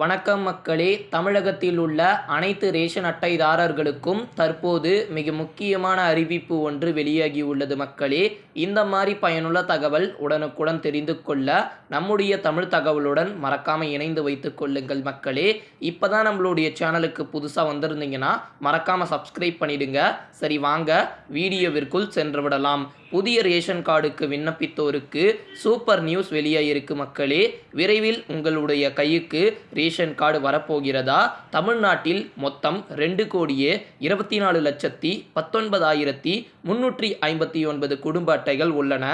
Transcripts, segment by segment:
வணக்கம் மக்களே. தமிழகத்தில் உள்ள அனைத்து ரேஷன் அட்டைதாரர்களுக்கும் தற்போது மிக முக்கியமான அறிவிப்பு ஒன்று வெளியாகியுள்ளது மக்களே. இந்த மாதிரி பயனுள்ள தகவல் உடனுக்குடன் தெரிந்து கொள்ள நம்முடைய தமிழ் தகவலுடன் மறக்காமல் இணைந்து வைத்து கொள்ளுங்கள் மக்களே. இப்போ தான் நம்மளுடைய சேனலுக்கு புதுசாக வந்திருந்தீங்கன்னா மறக்காமல் சப்ஸ்கிரைப் பண்ணிடுங்க. சரி வாங்க வீடியோவிற்குள் சென்று விடலாம். புதிய ரேஷன் கார்டுக்கு விண்ணப்பித்தோருக்கு சூப்பர் நியூஸ் வெளியாகிருக்கு மக்களே. விரைவில் உங்களுடைய கைக்கு ரேஷன் கார்டு வரப்போகிறதா? தமிழ்நாட்டில் மொத்தம் ரெண்டு கோடியே இருபத்தி நாலு லட்சத்தி பத்தொன்பதாயிரத்தி முன்னூற்றி ஐம்பத்தி ஒன்பது குடும்ப அட்டைகள் உள்ளன.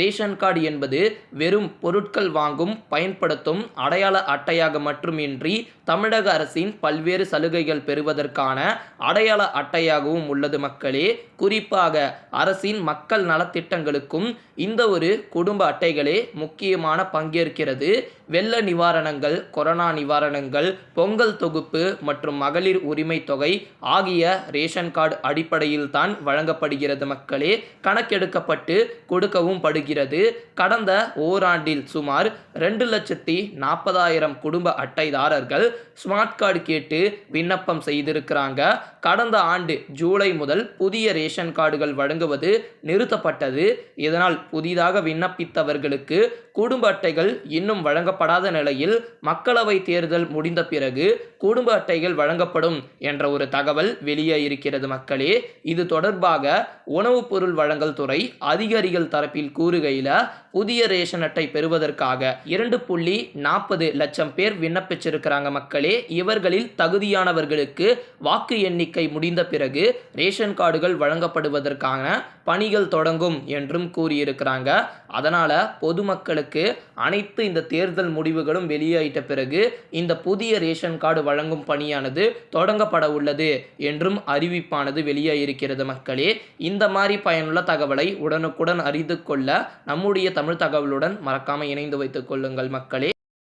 ரேஷன் கார்டு என்பது வெறும் பொருட்கள் வாங்கும் பயன்படுத்தும் அடையாள அட்டையாக மட்டுமின்றி தமிழக அரசின் பல்வேறு சலுகைகள் பெறுவதற்கான அடையாள அட்டையாகவும் உள்ளது மக்களே. குறிப்பாக அரசின் மக்கள் நலத்திட்டங்களுக்கும் இந்த ஒரு குடும்ப அட்டைகளே முக்கியமான பங்கேற்கிறது. வெள்ள நிவாரணங்கள் கொரோனா நிவாரணங்கள் பொங்கல் தொகுப்பு மற்றும் மகளிர் உரிமை தொகை ஆகிய ரேஷன் கார்டு அடிப்படையில் தான் வழங்கப்படுகிறது மக்களே. கணக்கெடுக்கப்பட்டு கொடுக்கவும் படுகிறது. கடந்த ஓராண்டில் சுமார் ரெண்டு லட்சத்தி நாற்பதாயிரம் குடும்ப அட்டைதாரர்கள் ஸ்மார்ட் கார்டு கேட்டு விண்ணப்பம் செய்திருக்கிறாங்க. கடந்த ஆண்டு ஜூலை முதல் புதிய ரேஷன் கார்டுகள் வழங்குவது நிறுத்தப்பட்டது. இதனால் புதிதாக விண்ணப்பித்தவர்களுக்கு குடும்ப அட்டைகள் இன்னும் வழங்கப்படாத நிலையில் மக்களவை தேர்தல் முடிந்த பிறகு குடும்ப அட்டைகள் வழங்கப்படும் என்ற ஒரு தகவல் வெளியே இருக்கிறது மக்களே. இது தொடர்பாக உணவுப் பொருள் வழங்கல் துறை அதிகாரிகள் தரப்பில் கூறுகையில் புதிய ரேஷன் அட்டை பெறுவதற்காக இரண்டு புள்ளி நாற்பது லட்சம் பேர் விண்ணப்பிச்சிருக்கிறாங்க மக்களே. இவர்களில் தகுதியானவர்களுக்கு வாக்கு எண்ணிக்கை முடிந்த பிறகு ரேஷன் கார்டுகள் வழங்கப்படுவதற்கான பணிகள் தொடங்கும் என்றும் கூறியிருக்கிறாங்க. அதனால் பொதுமக்களுக்கு அனைத்து இந்த தேர்தல் முடிவுகளும் வெளியாயிட்ட பிறகு இந்த புதிய ரேஷன் கார்டு வழங்கும் பணியானது தொடங்கப்பட உள்ளது என்றும் அறிவிப்பானது வெளியாகிருக்கிறது மக்களே. இந்த மாதிரி பயனுள்ள தகவலை உடனுக்குடன் அறிந்து கொள்ள நம்முடைய தமிழ் தகவலுடன் மறக்காமல் இணைந்து வைத்துக் கொள்ளுங்கள் மக்களே.